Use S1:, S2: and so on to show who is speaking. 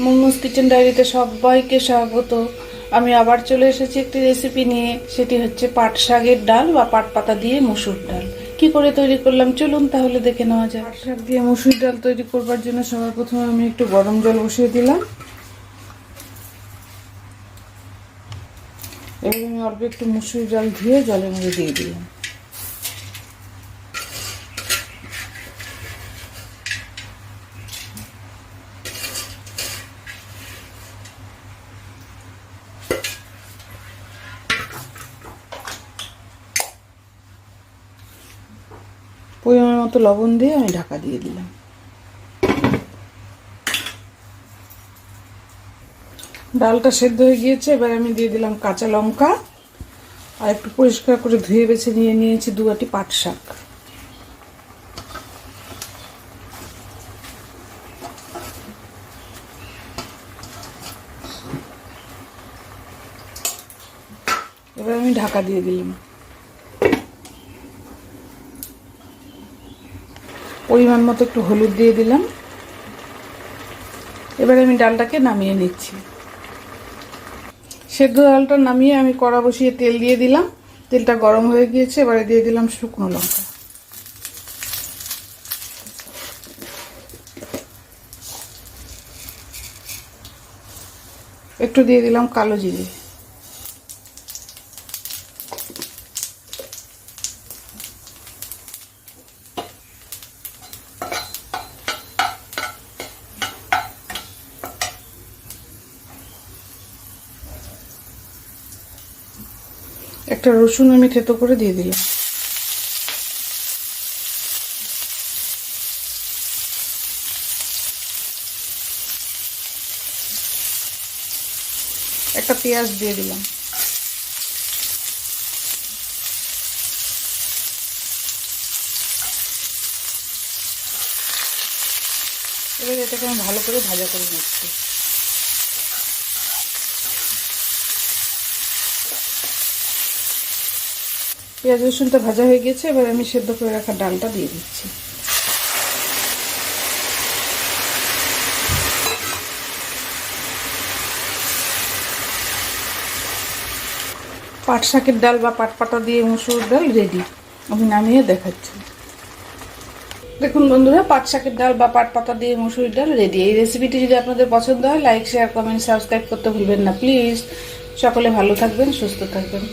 S1: Momos kitchen ডায়েরিতে সবাইকে স্বাগত। আমি আবার চলে এসেছি একটি রেসিপি নিয়ে। সেটি হচ্ছে পাট শাকের ডাল বা পাট পাতা দিয়ে মসুর ডাল। কি করে তৈরি করলাম? চলুন তাহলে দেখে নেওয়া যায় পাট শাক দিয়ে মসুর ডাল তৈরি করবার জন্য সবার প্রথমে আমি একটু গরম জল বসিয়ে দিলাম। এবার আমি অল্প একটু মসুর ডাল ধুয়ে জলের মধ্যে দিয়ে দিলাম। পরিমাণ মতো লবণ দিয়ে আমি ঢাকা দিয়ে দিলাম। ডালটা সেদ্ধ হয়ে গিয়েছে, এবার আমি দিয়ে দিলাম কাঁচা লঙ্কা। আর একটু পরিষ্কার করে ধুয়ে বেছে নিয়ে নিয়েছি দু আটি পাট শাক। এবার আমি ঢাকা দিয়ে দিলাম। পরিমাণ মতো একটু হলুদ দিয়ে দিলাম। এবার আমি ডালটাকে নামিয়ে নিচ্ছি। সেদ্ধ ডালটা নামিয়ে আমি কড়া বসিয়ে তেল দিয়ে দিলাম। তেলটা গরম হয়ে গিয়েছে, এবারে দিয়ে দিলাম শুকনো লঙ্কা। একটু দিয়ে দিলাম কালো জিরে। একটা রসুন আমি থেতো করে দিয়ে দিলাম। একটা পেঁয়াজ দিয়ে দিলাম। এবার এটাকে আমি ভালো করে ভাজা করে নিচ্ছি। পেঁয়াজ রসুনটা ভাজা হয়ে গেছে, এবার আমি সেদ্ধ করে রাখা ডালটা দিয়ে দিচ্ছি। পাট শাকের ডাল বা পাট পাতা দিয়ে মুসুর ডাল রেডি আমি নামিয়ে দেখাচ্ছি। দেখুন বন্ধুরা পাট শাকের ডাল বা পাট পাতা দিয়ে মুসুর ডাল রেডি এই রেসিপিটি যদি আপনাদের পছন্দ হয় লাইক শেয়ার কমেন্ট সাবস্ক্রাইব করতে ভুলবেন না। প্লিজ সকলে ভালো থাকবেন, সুস্থ থাকবেন।